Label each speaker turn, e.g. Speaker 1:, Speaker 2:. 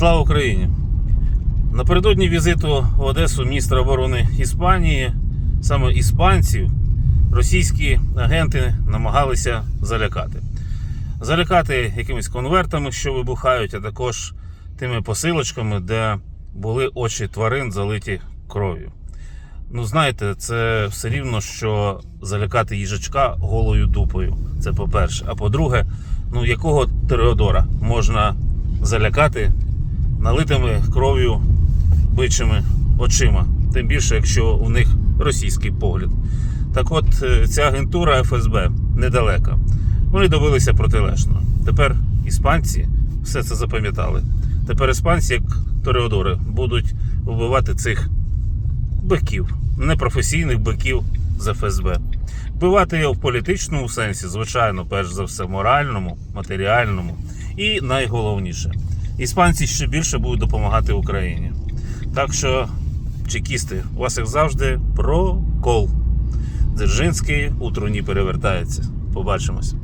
Speaker 1: Слава Україні! Напередодні візиту в Одесу міністра оборони Іспанії, саме іспанців, російські агенти намагалися залякати. Залякати якимись конвертами, що вибухають, а також тими посилочками, де були очі тварин залиті кров'ю. Ну, знаєте, це все рівно, що залякати їжачка голою дупою. Це по-перше. А по-друге, ну якого Тереодора можна залякати налитими кров'ю бичими очима, тим більше, якщо у них російський погляд. Так от, е, ця агентура ФСБ недалека. Вони добилися протилежного. Тепер іспанці все це запам'ятали. Тепер іспанці, як Тореодори, будуть вбивати цих биків, непрофесійних биків з ФСБ. Вбивати його в політичному сенсі, звичайно, перш за все, моральному, матеріальному. І найголовніше, іспанці ще більше будуть допомагати Україні. Так що, чекісти, у вас як завжди прокол. Дзержинський у труні перевертається. Побачимось.